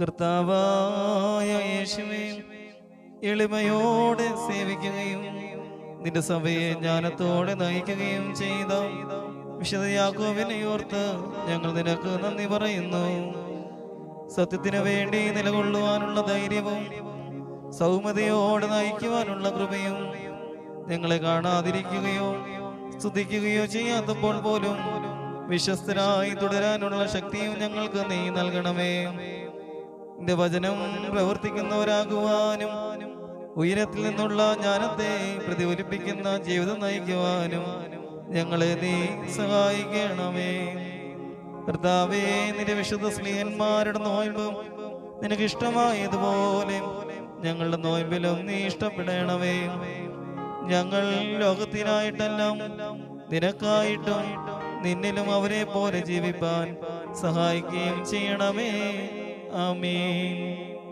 കർത്താവായ യേശുവെ എളിമയോടെ സേവിക്കുകയും നിന്റെ സഭയെ ജ്ഞാനത്തോടെ നയിക്കുകയും ചെയ്ത വിശുദ്ധ യാക്കോബിനെ ഓർത്ത് ഞങ്ങൾ നിനക്ക് നന്ദി പറയുന്നു. സത്യത്തിനു വേണ്ടി നിലകൊള്ളുവാനുള്ള ധൈര്യവും സൗമ്യതയോടെ നയിക്കുവാനുള്ള കൃപയും ഞങ്ങളെ കാണാതിരിക്കുകയോ സ്തുതിക്കുകയോ ചെയ്യാത്തപ്പോൾ പോലും വിശ്വസ്തരായി തുടരാനുള്ള ശക്തിയും ഞങ്ങൾക്ക് നീ നൽകണമേ. നിന്റെ വചനം പ്രവർത്തിക്കുന്നവരാകുവാനും ഉയരത്തിൽ നിന്നുള്ള ജ്ഞാനത്തെ പ്രതിഫലിപ്പിക്കുന്ന ജീവിതം നയിക്കുവാനും ഞങ്ങളെ നീ സഹായിക്കണമേ. കർത്താവേ നിന്റെ വിശുദ്ധ സ്നേഹന്മാരുടെ നോയമ്പും നിനക്ക് ഇഷ്ടമായതുപോലെ ഞങ്ങളുടെ നോയമ്പിലും നീ ഇഷ്ടപ്പെടണമേ. ഞങ്ങൾ ലോകത്തിനായിട്ടെല്ലാം നിനക്കായിട്ടും നിന്നിലും അവരെ പോലെ ജീവിപ്പാൻ സഹായിക്കുകയും ചെയ്യണമേ. Amen.